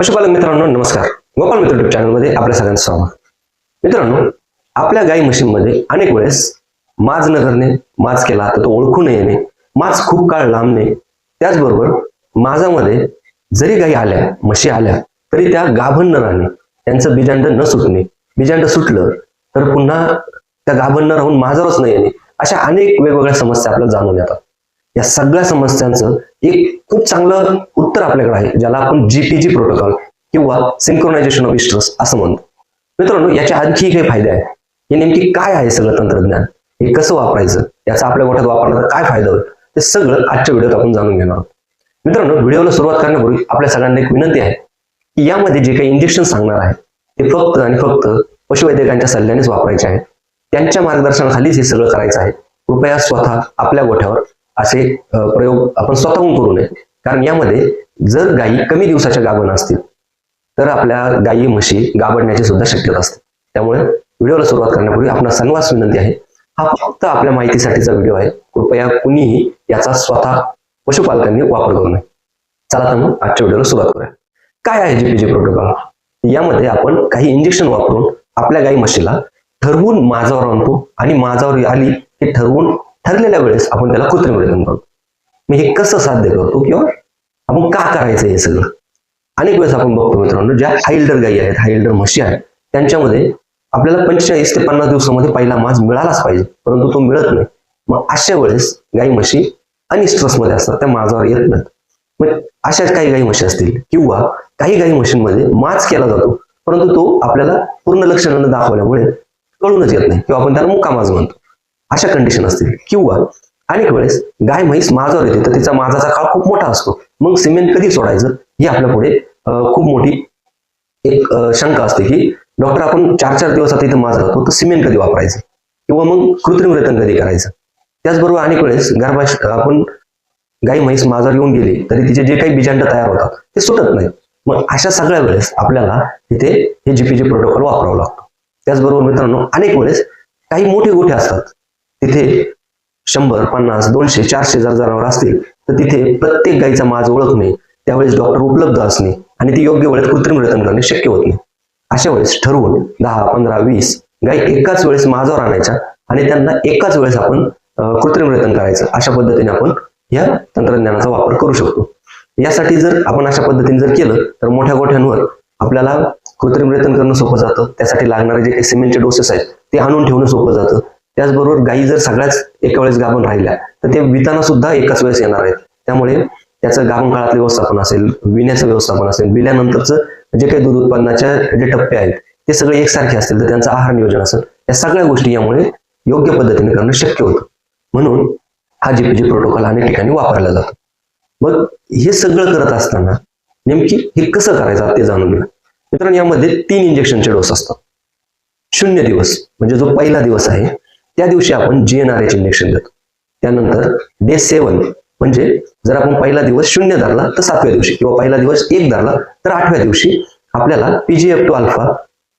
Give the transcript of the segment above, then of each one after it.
पशुपालक मित्रांनो नमस्कार. गोपाल मित्र युट्यूब चॅनलमध्ये आपल्या सगळ्यांचं स्वागत. मित्रांनो आपल्या गाई म्हशींमध्ये अनेक वेळेस माज न करणे माज केला तर तो ओळखू न येणे माज खूप काळ लांबणे त्याचबरोबर माझामध्ये जरी गाई आल्या म्हशी आल्या तरी त्या गाभण न राहणे त्यांचं बीजांड न सुटणे. बीजांड सुटलं तर पुन्हा त्या गाभण न राहून माझावरच न येणे अशा अनेक वेगवेगळ्या समस्या आपल्याला जाणून येतात या सगळ्या समस्यांचं एक खूप चांगलं उत्तर आपल्याकडे आहे ज्याला आपण जीपीजी प्रोटोकॉल किंवा सिंक्रोनायझेशन ऑफ इस्ट्रस असं म्हणतो. मित्रांनो याचे आणखी काही फायदे आहेत. हे नेमकी काय आहे सगळं तंत्रज्ञान? हे कसं वापरायचं? याचा आपल्या गोठ्यात वापरला तर काय फायदा होईल? ते सगळं आजच्या व्हिडिओत आपण जाणून घेणार आहोत. मित्रांनो व्हिडिओला सुरुवात करण्यापूर्वी आपल्या सगळ्यांना एक विनंती आहे की यामध्ये जे काही इंजेक्शन सांगणार आहे ते फक्त आणि फक्त पशुवैद्यकांच्या सल्ल्यानेच वापरायचे आहे. त्यांच्या मार्गदर्शनाखालीच हे सगळं करायचं आहे. कृपया स्वतः आपल्या गोठ्यावर असे प्रयोग आपण स्वतःहून करू नये. कारण यामध्ये जर गायी कमी दिवसाच्या गाभण असतील तर आपल्या गायी म्हशी गाभडण्याची सुद्धा शक्यता असते. त्यामुळे व्हिडिओला सुरुवात करण्यापूर्वी आपला सन्वास विनंती आहे हा फक्त आपल्या माहितीसाठीचा व्हिडिओ आहे. कृपया कुणीही याचा स्वतः पशुपालकांनी वापर करू नये. चला तर मग आजच्या व्हिडिओला सुरुवात करूया. काय आहे जीपीजी प्रोटोकॉल यामध्ये आपण काही इंजेक्शन वापरून आपल्या गाई म्हशीला ठरवून माझावर आणतो आणि माझावर आली की ठरवून ठरलेल्या वेळेस आपण त्याला कृत्रिम रिटर्न करतो मी हे कसं साध्य करतो किंवा आपण का करायचं हे सगळं? अनेक वेळेस आपण बघतो मित्रांनो ज्या हाईल्डर गायी आहेत हाईल्डर म्हशी आहेत त्यांच्यामध्ये आपल्याला पंचेचाळीस ते पन्नास दिवसामध्ये पहिला माज मिळालाच पाहिजे परंतु तो मिळत नाही. मग अशा वेळेस गाई म्हशी अनिस्ट्रसमध्ये असतात त्या माझावर येत नाहीत. मग अशा काही गाई म्हशी असतील किंवा काही गाई म्हशींमध्ये माज केला जातो परंतु तो आपल्याला पूर्ण लक्षणानं दाखवल्यामुळे कळूनच येत नाही किंवा आपण त्याला मुक्का माज म्हणतो. अशा कंडिशन असतील. किंवा अनेक वेळेस गाय म्हैस माझावर येते तर तिचा माझाचा काळ खूप मोठा असतो. मग सिमेंट कधी सोडायचं? ही आपल्या पुढे खूप मोठी एक शंका असते की डॉक्टर आपण चार चार दिवस आता इथं माझा राहतो तर सिमेंट कधी वापरायचं? किंवा मग कृत्रिम रेतन कधी करायचं? त्याचबरोबर अनेक वेळेस गर्भाश आपण गाई म्हैस माझावर येऊन गेली तरी तिचे जे काही बिजांड तयार होतात ते सुटत नाही. मग अशा सगळ्या वेळेस आपल्याला इथे हे जीपीजी प्रोटोकॉल वापरावा लागतो. त्याचबरोबर मित्रांनो अनेक वेळेस काही मोठे गोठे असतात. तिथे शंभर पन्नास दोनशे चारशे जर जनावर असतील तर तिथे प्रत्येक गाईचा माज ओळखणे त्यावेळेस डॉक्टर उपलब्ध असणे आणि ती योग्य वेळेत कृत्रिम रतन करणे शक्य होत नाही. अशा वेळेस ठरवून दहा पंधरा वीस गाई एकाच वेळेस माझावर आणायच्या आणि त्यांना एकाच वेळेस आपण कृत्रिम रतन करायचं. अशा पद्धतीने आपण या तंत्रज्ञानाचा वापर करू शकतो. यासाठी जर आपण अशा पद्धतीने जर केलं तर मोठ्या गोठ्यांवर आपल्याला कृत्रिम रेतन करणं सोपं जातं. त्यासाठी लागणारे जे काही सिमेंटचे डोसेस आहेत ते आणून ठेवणं सोपं जातं. त्याचबरोबर गायी जर सगळ्याच एका वेळेस गाभण राहिल्या तर ते विताना सुद्धा एकाच वेळेस येणार आहेत. त्यामुळे त्याचं गाभण काळातलं व्यवस्थापन असेल विण्याचं व्यवस्थापन असेल विल्यानंतरचं जे काही दूध उत्पादनाच्या जे टप्पे आहेत ते सगळे एकसारखे असतील तर त्यांचं आहार नियोजन असेल या सगळ्या गोष्टी यामुळे योग्य पद्धतीने करणं शक्य होतं. म्हणून हा जीपीजी प्रोटोकॉल अनेक ठिकाणी वापरला जातो. मग हे सगळं करत असताना नेमकी हे कसं करायचं ते जाणून घ्या मित्रांनो यामध्ये तीन इंजेक्शनचे डोस असतात. शून्य दिवस म्हणजे जो पहिला दिवस आहे त्या दिवशी आपण जीएनआरएच इंजेक्शन देतो. त्यानंतर डे सेवन म्हणजे जर आपण पहिला दिवस शून्य धरला तर सातव्या दिवशी किंवा पहिला दिवस एक धरला तर आठव्या दिवशी आपल्याला पीजीएफ टू अल्फा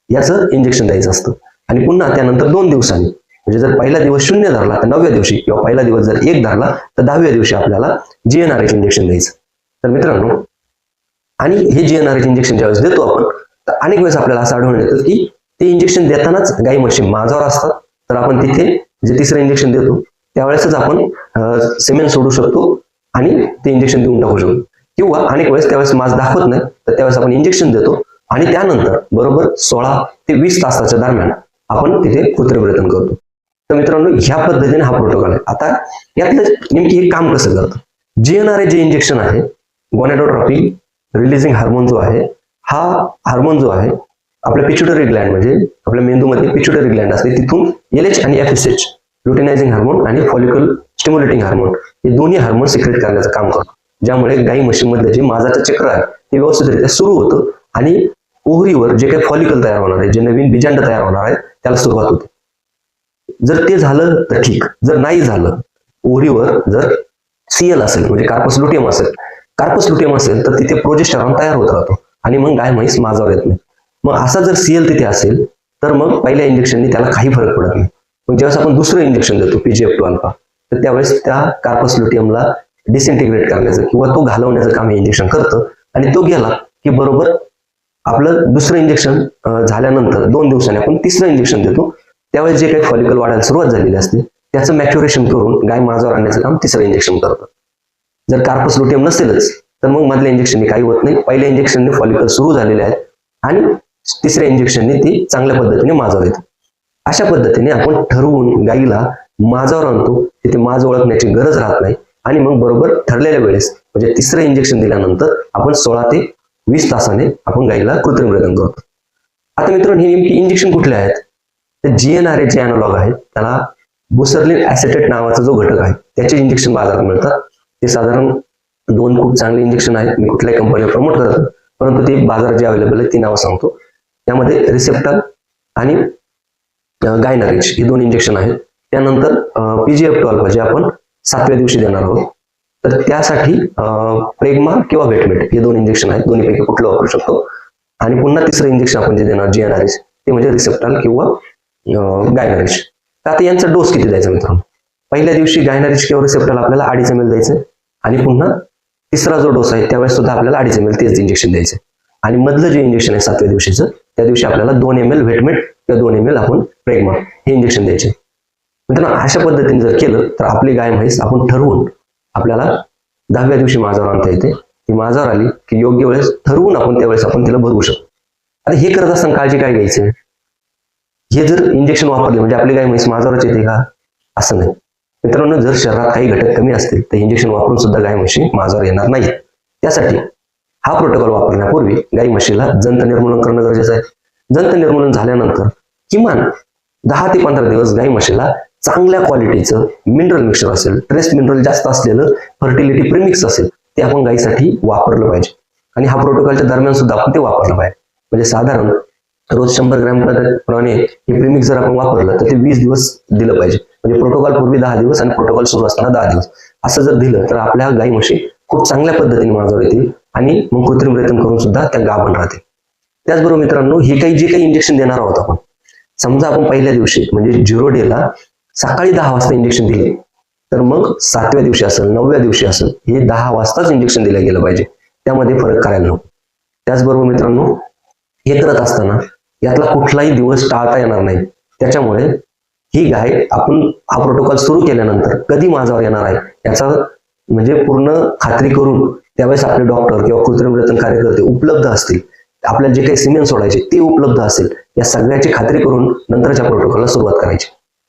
याचं इंजेक्शन द्यायचं असतं. आणि पुन्हा त्यानंतर दोन दिवसांनी म्हणजे जर पहिला दिवस शून्य धरला तर नवव्या दिवशी किंवा पहिला दिवस जर एक धरला तर दहाव्या दिवशी आपल्याला जीएनआरएच इंजेक्शन द्यायचं. तर मित्रांनो आणि हे जीएनआरएच इंजेक्शन ज्यावेळेस देतो आपण तर अनेक वेळेस आपल्याला असं आढळून येतं की ते इंजेक्शन देतानाच गाई म्हशी माझावर असतात. तर आपण तिथे जे तिसरं इंजेक्शन देतो त्यावेळेसच आपण सिमेंट सोडू शकतो आणि ते इंजेक्शन देऊन टाकू शकतो. किंवा अनेक वेळेस त्यावेळेस मास दाखवत नाही तर त्यावेळेस आपण इंजेक्शन देतो आणि त्यानंतर बरोबर सोळा ते वीस तासाच्या दरम्यान आपण तिथे कृत्रिम करतो. तर मित्रांनो ह्या पद्धतीने हा प्रोटोकॉल आहे. आता यातलं नेमकी हे काम कसं करतं? जीएनआरए जे इंजेक्शन आहे गोनेडोट्रॉपी रिलीजिंग हार्मोन जो आहे हा हार्मोन जो आहे आपल्या पिच्युटरी ग्लँड म्हणजे आपल्या मेंदूमध्ये पिच्युटरी ग्लँड असते तिथून एल एच आणि F S H luteinizing hormone आणि फॉलिकल स्टिम्युलेटिंग हार्मोन हे दोन्ही हार्मोन सिक्रेट करण्याचं काम करतो ज्यामुळे गाई म्हशीमध्ये जे माझाचं चक्र आहे ते व्यवस्थितरित्या सुरू होतं आणि ओहरीवर जे काही फॉलिकल तयार होणार आहे जे नवीन बिजांड तयार होणार आहे त्याला सुरुवात होते. जर ते झालं तर ठीक जर नाही झालं ओहरीवर जर सीएल असेल म्हणजे कार्पस लुटियम असेल कार्पस लुटियम असेल तर तिथे प्रोजेस्टरॉन तयार होत राहतो आणि मग गाय म्हैस माझावर येत नाही. मग असा जर सीएल तिथे असेल तर मग पहिल्या इंजेक्शनने त्याला काही फरक पडत नाही. मग ज्यावेळेस आपण दुसरं इंजेक्शन देतो पीजीएफ टू अल्फा तर त्यावेळेस त्या कार्पस लुटियमला डिसइंटिग्रेट करण्याचं किंवा तो घालवण्याचं काम हे इंजेक्शन करतं आणि तो गेला की बरोबर आपलं दुसरं इंजेक्शन झाल्यानंतर दोन दिवसांनी आपण तिसरं इंजेक्शन देतो. त्यावेळेस जे काही फॉलिकल वाढायला सुरुवात झालेली असते त्याचं मॅच्युरेशन करून गाय माझावर आणण्याचं काम तिसरं इंजेक्शन करतं. जर कार्पस लुटियम नसेलच तर मग मधल्या इंजेक्शनने काही होत नाही. पहिल्या इंजेक्शनने फॉलिकल सुरू झालेले आहेत आणि तिसऱ्या इंजेक्शनने ती चांगल्या पद्धतीने माजावर येते अशा पद्धतीने आपण ठरवून गाईला माजावर आणतो. तिथे माज ओळखण्याची गरज राहत नाही. आणि मग बरोबर ठरलेल्या वेळेस म्हणजे तिसरं इंजेक्शन दिल्यानंतर आपण सोळा ते वीस तासाने आपण गाईला कृत्रिम रतन करतो. आता मित्रांनो हे नेमकी इंजेक्शन कुठले आहेत? तर जीएनआरए जे अॅनालॉग आहेत त्याला बुसरलिन ऍसेटेट नावाचा जो घटक आहे त्याचे इंजेक्शन बाजारात मिळतात. ते साधारण दोन खूप चांगले इंजेक्शन आहेत. मी कुठल्याही कंपनीला प्रमोट करत परंतु ते बाजारात जे अवेलेबल आहे ती नावं सांगतो. त्यामध्ये रिसेप्टर आणि गायनारिच हे दोन इंजेक्शन आहेत. त्यानंतर पीजीएफ ट्वेल्व जे आपण सातव्या दिवशी देणार आहोत. तर त्यासाठी प्रेगमा किंवा वेटमेट हे दोन इंजेक्शन आहेत. दोन्हीपैकी कुठलं वापरू शकतो? आणि पुन्हा तिसरं इंजेक्शन आपण जे देणार जी ते म्हणजे रिसेप्टल किंवा गायनारिच तर आता यांचा डोस किती द्यायचा मित्रांनो? पहिल्या दिवशी गायनारिच किंवा रिसेप्टाल आपल्याला अडीच एम एल द्यायचं. आणि पुन्हा तिसरा जो डोस आहे त्यावेळेस सुद्धा आपल्याला अडीच एम एल तेच इंजेक्शन द्यायचं. आणि मधलं जे इंजेक्शन आहे सातव्या दिवशीचं त्या दिवशी आपल्याला दोन एम एल व्हेटमेट किंवा दोन एम एल आपण प्रेगमा हे इंजेक्शन द्यायचे. मित्रांनो अशा पद्धतीने जर केलं तर आपली गाय म्हैस आपण ठरवून आपल्याला दहाव्या दिवशी माझावर आणता येते. ती माझावर आली की योग्य वेळेस ठरवून आपण त्यावेळेस आपण तिला भरवू शकतो. आता हे करत असताना काळजी काय घ्यायची? हे जर इंजेक्शन वापरले म्हणजे आपली गाय म्हैस माझावरच येते का? असं नाही. मित्रांनो जर शरीरात काही घटक कमी असतील तर इंजेक्शन वापरून सुद्धा गाय म्हशी माझावर येणार नाही त्यासाठी हा प्रोटोकॉल वापरण्यापूर्वी गाई म्हशीला जंत निर्मूलन करणं गरजेचं आहे. जंत निर्मूलन झाल्यानंतर किमान दहा ते पंधरा दिवस गाई म्हशीला चांगल्या क्वालिटीचं मिनरल मिक्सर असेल ट्रेस मिनरल जास्त असलेलं फर्टिलिटी प्रिमिक्स असेल ते आपण गायीसाठी वापरलं पाहिजे. आणि हा प्रोटोकॉलच्या दरम्यान सुद्धा आपण ते वापरलं पाहिजे. म्हणजे साधारण रोज शंभर ग्रॅम प्रमाणे हे प्रिमिक्स जर आपण वापरलं तर ते वीस दिवस दिलं पाहिजे. म्हणजे प्रोटोकॉल पूर्वी दहा दिवस आणि प्रोटोकॉल सुरू असताना दहा दिवस. असं जर दिलं तर आपल्या गाई म्हशी खूप चांगल्या पद्धतीने माझ्यावर येतील आणि मग कृत्रिम रेतन करून सुद्धा त्या गाभण राहते. त्याचबरोबर मित्रांनो हे काही जे काही इंजेक्शन देणार आहोत आपण समजा आपण पहिल्या दिवशी म्हणजे झिरो डेला सकाळी दहा वाजता इंजेक्शन दिले तर मग सातव्या दिवशी असेल नवव्या दिवशी असेल हे दहा वाजताच इंजेक्शन दिलं गेलं पाहिजे. त्यामध्ये फरक करायला नको. त्याचबरोबर मित्रांनो हे करत असताना यातला कुठलाही दिवस टाळता येणार नाही. त्याच्यामुळे ही गाय आपण हा प्रोटोकॉल सुरू केल्यानंतर कधी माझावर येणार आहे याचा म्हणजे पूर्ण खात्री करून त्यावेळेस आपले डॉक्टर किंवा कृत्रिम रतन कार्यकर्ते उपलब्ध असतील. आपल्याला जे काही सिमेंट सोडायचे ते उपलब्ध असेल या सगळ्याची खात्री करून नंतरच्या प्रोटोकॉलला सुरुवात करायची.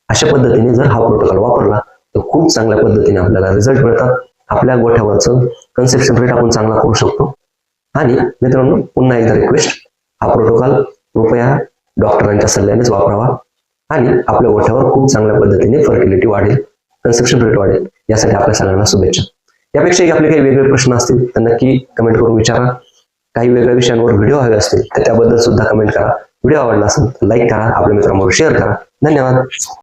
अशा पद्धतीने जर हा प्रोटोकॉल वापरला तर खूप चांगल्या पद्धतीने आपल्याला रिझल्ट मिळतात. आपल्या गोठ्यावरचं कन्सेप्शन रेट आपण चांगला करू शकतो. आणि मित्रांनो पुन्हा एकदा रिक्वेस्ट हा प्रोटोकॉल कृपया डॉक्टरांच्या सल्ल्यानेच वापरावा. आणि आपल्या गोठ्यावर खूप चांगल्या पद्धतीने फर्टिलिटी वाढेल कन्सेप्शन रेट वाढेल. यासाठी आपल्या सगळ्यांना शुभेच्छा. यापेक्षाही आपले काही वेगळे प्रश्न असतील तर नक्की कमेंट करून विचारा. काही वेगळ्या विषयांवर व्हिडिओ हवे असतील तर त्याबद्दल सुद्धा कमेंट करा. व्हिडिओ आवडला असेल तर लाईक करा. आपल्या मित्रांबरोबर शेअर करा. धन्यवाद.